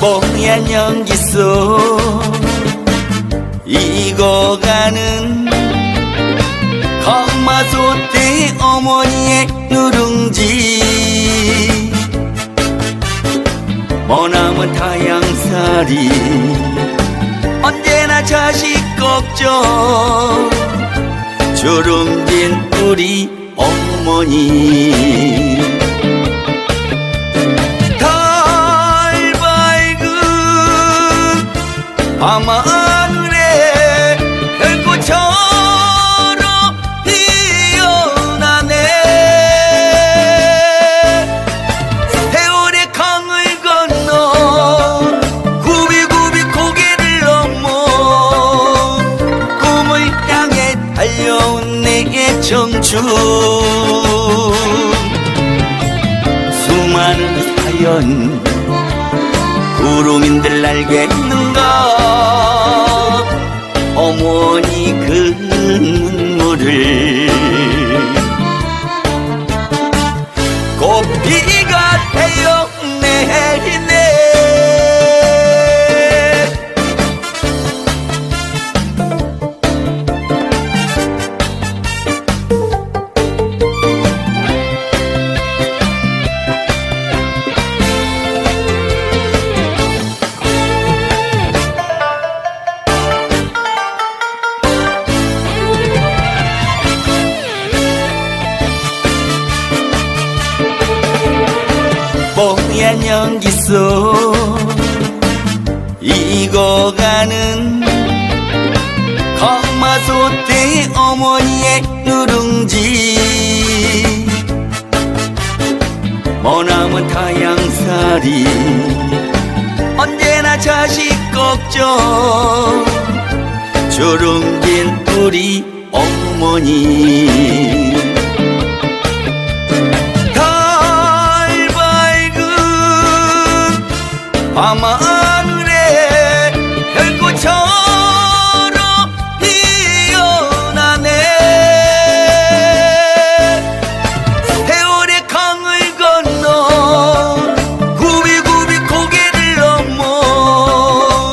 뽀얀 연기 속 익어가는 강마솥대 어머니의 누룽지. 머나먼 타양살이 언제나 자식 걱정. 주름진 우리 어머니. 달 밝은 밤하 청춘 수많은 사연 구름인들 알겠는가 어머니 그 눈물을 뽀얀 연기 속 익어가는 강마솥대 어머니의 누룽지? 머나먼 타양살이 언제나 자식 걱정. 주름진 우리 어머니 밤하늘에 별꽃처럼 피어나네. 세월의 강을 건너 굽이굽이 고개를 넘어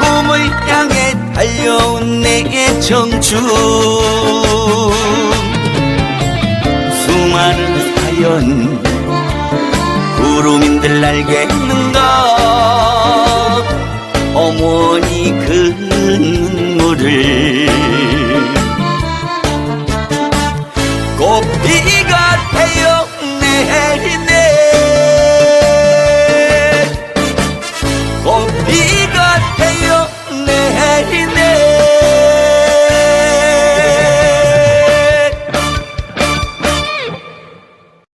꿈을 향해 달려온 내게 청춘 알겠는가 어머니 그 눈물을